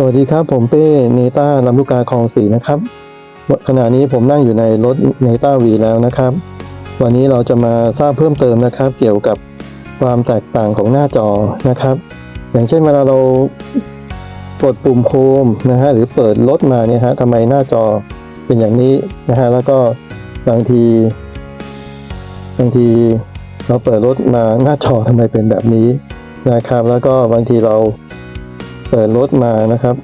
สวัสดีครับ ผมเป้เนต้าลำลูกกาคลองสีนะครับขณะนี้ผมนั่งอยู่ในรถเนต้าวีแล้วนะครับ วันนี้เราจะมาทราบเพิ่มเติมนะครับ เกี่ยวกับความแตกต่างของหน้าจอนะครับ อย่างเช่นเวลาเรากดปุ่มโฮมนะฮะหรือเปิดรถมาเนี่ยฮะทำไมหน้าจอเป็นอย่างนี้นะฮะแล้วก็บางทีบางทีเราเปิดรถมาหน้าจอทำไมเป็นแบบนี้นะครับ แล้วก็บางทีเรา เปิดรถมานะครับ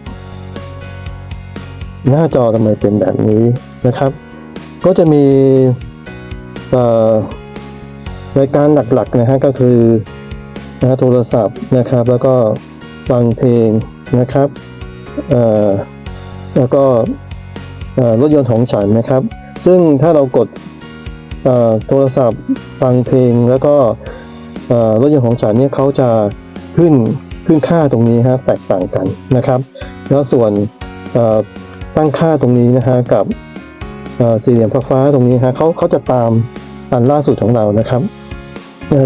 หน้าจอทำไมเป็นแบบนี้นะครับ ก็จะมีรายการหลักๆนะฮะก็คือนะโทรศัพท์นะครับ แล้วก็ฟังเพลงนะครับแล้วก็รถยนต์ของฉันนะครับ ซึ่งถ้าเรากดโทรศัพท์ฟังเพลงแล้วก็รถยนต์ของฉันเนี่ยเขาจะขึ้น ขึ้นค่าตรงนี้ฮะแตกต่างกันนะครับ แล้วส่วนตั้งค่าตรงนี้นะฮะกับสี่เหลี่ยมฟ้าตรงนี้ฮะเขาเขาจะตามอันล่าสุดของเรานะครับ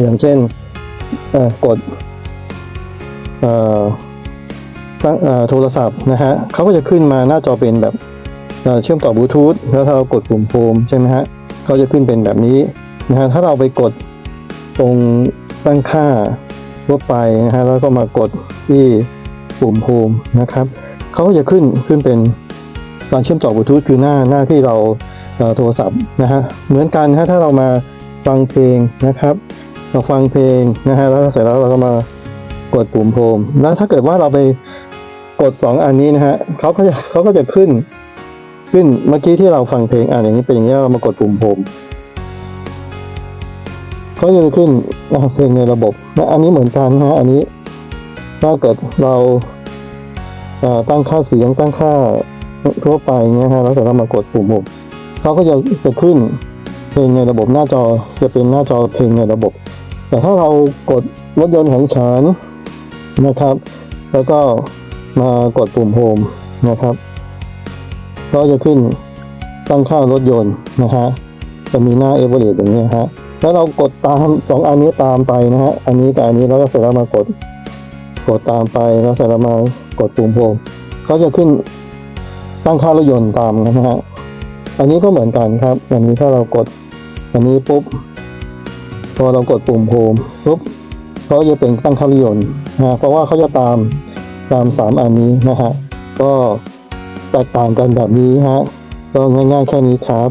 อย่างเช่นกดตั้งโทรศัพท์นะฮะเขาก็จะขึ้นมาหน้าจอเป็นแบบเอ่อเชื่อมต่อบลูทูธแล้วถ้าเรากดปุ่มโฮมใช่ไหมฮะเขาจะขึ้นเป็นแบบนี้นะฮะถ้าเราไปกดตรงตั้งค่า ทั่วไปนะฮะแล้วก็มากดที่ปุ่มโฮมนะครับเขาจะขึ้นขึ้นเป็นการเชื่อมต่อบลูทูธคือหน้าหน้าที่เราเอ่อโทรศัพท์นะฮะเหมือนกันฮะถ้าเรามาฟังเพลงนะครับ เราฟังเพลงนะฮะแล้วเสร็จแล้วเราก็มากดปุ่มโฮมแล้วถ้าเกิดว่าเราไปกด 2 อันนี้นะฮะเขาก็จะเขาก็จะขึ้น ขึ้นเมื่อกี้ที่เราฟังเพลงอ่านอย่างนี้เป็นอย่างนี้เรามากดปุ่มโฮม ก็จะขึ้นนะครับเพลงในระบบนะอันนี้เหมือนกันนะฮะอันนี้ถ้าเกิดเราตั้งค่าเสียงตั้งค่าทั่วไปเงี้ยฮะแล้วแต่เรามากดปุ่มปุ่มเขาก็จะจะขึ้นเพลงในระบบหน้าจอจะเป็นหน้าจอเพลงในระบบ แต่ถ้าเรากดรถยนต์ของฉันนะครับ แล้วก็มากดปุ่มโฮมนะครับ ก็จะขึ้นตั้งค่ารถยนต์นะฮะ จะมีหน้าเอเวอเรสอย่างนี้ฮะแล้วเรากดตามสองอันนี้ตามไปนะฮะอันนี้กับอันนี้แล้วก็เสร็จแล้วมากด กดตามไปแล้วเสร็จแล้วมากดปุ่มโฮมเขาจะขึ้นตั้งค่ารถยนต์ตามนะฮะอันนี้ก็เหมือนกันครับ อันนี้ถ้าเรากดอันนี้ปุ๊บพอเรากดปุ่มโฮมปุ๊บเขาจะเป็นตั้งค่ารถยนต์นะฮะเพราะว่าเขาจะตามตามสามอันนี้นะฮะก็แตกต่างกันแบบนี้ฮะก็ง่าย ๆ แค่นี้ครับ